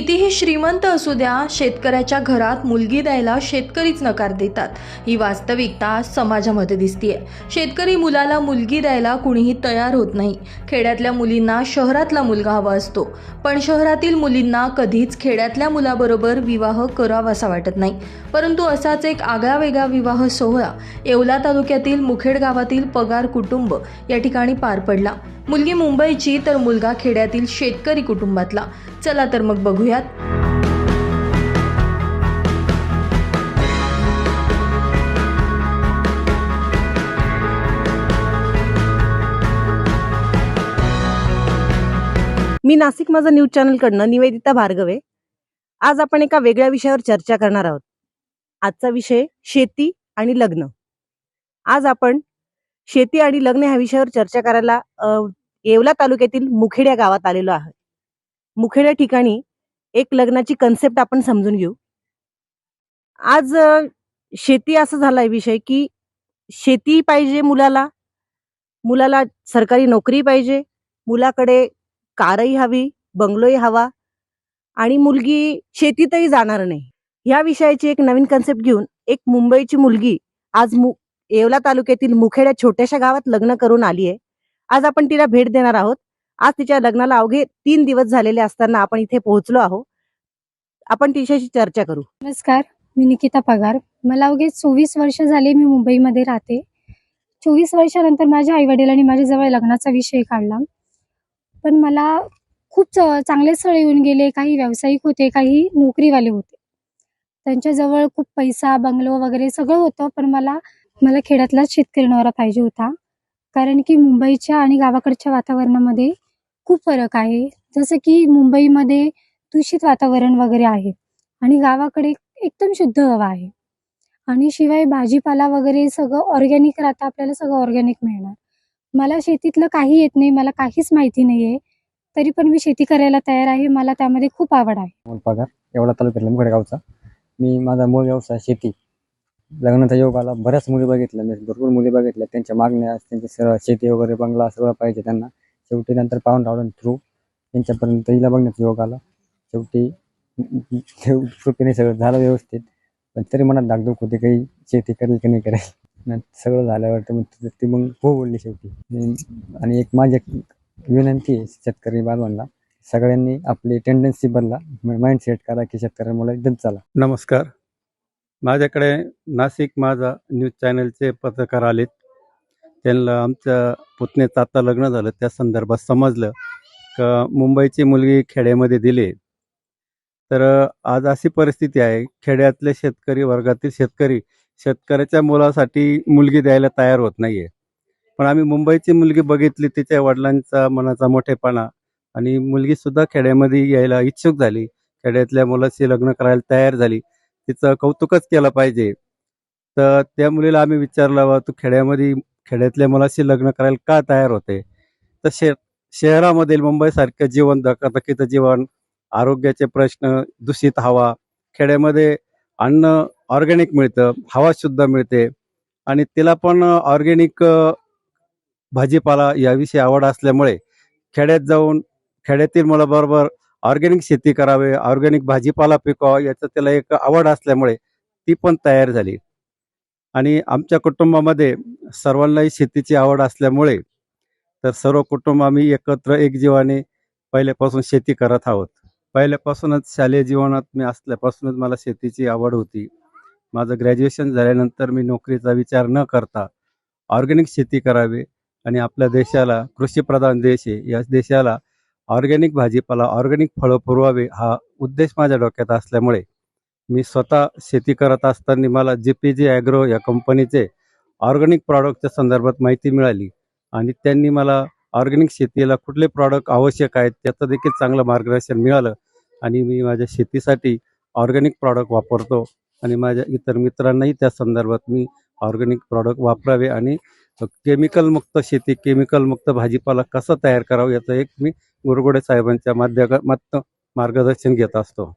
कितीही श्रीमंत असू द्या शेतकऱ्याच्या घरात मुलगी द्यायला शेतकरीच नकार देतात. ही वास्तविकता समाजामध्ये दिसतीये. शेतकरी मुलाला मुलगी द्यायला कुणीही तयार होत नाही. खेड्यातल्या मुलींना शहरातला मुलगा हवा असतो. पण शहरातील मुलींना कधीच खेड्यातल्या मुलाबरोबर विवाह करावासा वाटत नाही. परंतु असाच एक आगळा वेगळा विवाह सोहळा येवला तालुक्यातील मुखेड गावातील पगार कुटुंब या ठिकाणी पार पडला. मुलगी मुंबईची तर मुलगा खेड्यातील शेतकरी कुटुंबातला. चला तर मग बघूयात. मी नाशिक माझं न्यूज चॅनलकडनं निवेदिता भार्गवे. आज आपण एका वेगळ्या विषयावर चर्चा करणार आहोत. आजचा विषय शेती आणि लग्न. आज आपण शेती आणि लग्न ह्या विषयावर चर्चा करायला येवला तालुक्यातील मुखेड या गावात आलेलो आहे मुखेड या ठिकाणी एक लग्नाची कन्सेप्ट आपण समजून घेऊ. आज शेती असं झालाय विषय की शेती पाहिजे मुलाला मुलाला सरकारी नोकरी पाहिजे मुलाकडे कारही हवी बंगलोही हवा आणि मुलगी शेतीतही जाणार नाही. या विषयाची एक नवीन कन्सेप्ट घेऊन एक मुंबईची मुलगी आज मु येवला तालुक्यातील मुखेड्या छोट्याशा गावात लग्न करून आली आहे आज आपण तिला भेट देणार आहोत. आज तिच्या लग्नाला अवघे तीन दिवस झालेले असताना आपण इथे पोहोचलो आहोत. आपण तिच्याशी चर्चा करू. नमस्कार मी निकिता पगार. मला अवघे चोवीस वर्ष झाले मी मुंबईमध्ये राहते. चोवीस वर्षानंतर माझ्या आईवडिलांनी माझ्याजवळ लग्नाचा विषय काढला. पण मला खूप च- चांगले स्थळ येऊन गेले काही व्यावसायिक होते काही नोकरीवाले होते. त्यांच्याजवळ खूप पैसा बंगलो वगैरे सगळं होतं पण मला मला खेड्यातलाच शेतकरी नवरा पाहिजे होता. कारण की मुंबईच्या आणि गावाकडच्या वातावरणामध्ये खूप फरक आहे. जसं की मुंबईमध्ये दूषित वातावरण वगैरे आहे आणि गावाकडे एकदम शुद्ध हवा आहे. आणि शिवाय भाजीपाला वगैरे सगळं ऑर्गॅनिक राहतं आपल्याला सगळं ऑर्गॅनिक मिळणार. मला शेतीतलं काही येत नाही मला काहीच माहिती नाही आहे तरी पण मी शेती करायला तयार आहे मला त्यामध्ये खूप आवड आहे. पगार एवढा तालुक्यातला मुखेडगावचा मी माझा मूळ व्यवसाय शेती. लग्नाचा योग आला बऱ्याच मुली बघितल्या मी भरपूर मुली बघितल्या. त्यांच्या मागण्या त्यांची सर्व शेती वगैरे बंगला सगळं पाहिजे त्यांना. शेवटी नंतर पाहून राहून थ्रू त्यांच्यापर्यंत हिला बघण्याचा योग आला. शेवटी देव कृपेने सगळं झालं व्यवस्थित. पण तरी मनात धाकधूक होती काही शेती करेल की नाही करेल. सगळं झाल्यावर तर मग ती- मग हो बोलली शेवटी. आणि- एक माझी विनंती आहे शेतकरी बांधवांना सगळ्यांनी आपली टेंडन्सी बदला. माइंडसेट करा की शेतकऱ्यांमुळे मुला एकदम चला. नमस्कार. माझ्याकडे नाशिक माझा न्यूज चॅनलचे पत्रकार आलेत. त्यांना आमच्या पुतण्याचं आता लग्न झालं. त्या संदर्भात समजलं का मुंबईची मुलगी खेड्यामध्ये दिली तर आज अशी परिस्थिती आहे. खेड्यातले शेतकरी वर्गातील शेतकरी शेतकऱ्याच्या मुलासाठी मुलगी द्यायला तयार होत नाहीये. पण आम्ही मुंबईची मुलगी बघितली तिच्या वडिलांचा मनाचा मोठेपणा आणि मुलगीसुद्धा खेड्यामध्ये यायला इच्छुक झाली. खेड्यातल्या मुलाशी लग्न करायला तयार झाली. तिचं कौतुकच केलं पाहिजे. तर त्या मुलीला आम्ही विचारलं बा तू खेड्यामध्ये खेड्यातल्या मुलाशी लग्न करायला का तयार होते? तर शे शहरामधील मुंबईसारखं जीवन धकाधकीचं जीवन आरोग्याचे प्रश्न दूषित हवा खेड्यामध्ये अन्न ऑर्गॅनिक मिळतं हवा शुद्ध मिळते आणि तिला पण ऑर्गॅनिक भाजीपाला याविषयी आवड असल्यामुळे खेड्यात जाऊन खेड्यातील मुलाबरोबर ऑर्गॅनिक शेती करावे ऑर्गॅनिक भाजीपाला पिकावा याचं त्याला एक आवड असल्यामुळे ती पण तयार झाली. आणि आमच्या कुटुंबामध्ये सर्वांनाही शेतीची आवड असल्यामुळे तर सर्व कुटुंब आम्ही एकत्र एकजीवाने पहिल्यापासून शेती करत आहोत. पहिल्यापासूनच शालेय जीवनात मी असल्यापासूनच मला शेतीची आवड होती. माझं ग्रॅज्युएशन झाल्यानंतर मी नोकरीचा विचार न करता ऑर्गॅनिक शेती करावी आणि आपल्या देशाला कृषीप्रधान देश आहे. या देशाला ऑर्गॅनिक भाजीपाला ऑर्गॅनिक फळं पुरवावे हा उद्देश माझ्या डोक्यात असल्यामुळे मी स्वतः शेती करत असताना मला जे पी जी ॲग्रो या कंपनीचे ऑर्गॅनिक प्रॉडक्टच्या संदर्भात माहिती मिळाली आणि त्यांनी मला ऑर्गॅनिक शेतीला कुठले प्रॉडक्ट आवश्यक आहेत त्याचं देखील चांगलं मार्गदर्शन मिळालं आणि मी माझ्या शेतीसाठी ऑर्गॅनिक प्रॉडक्ट वापरतो आणि माझ्या इतर मित्रांनाही त्या संदर्भात मी ऑर्गॅनिक प्रॉडक्ट वापरावे आणि केमिकल मुक्त शेती केमिकल मुक्त भाजीपाला कसा तयार करावा याचं एक मी गुरुगोडे साहेबांच्या माध्यमात मार्गदर्शन घेत असतो.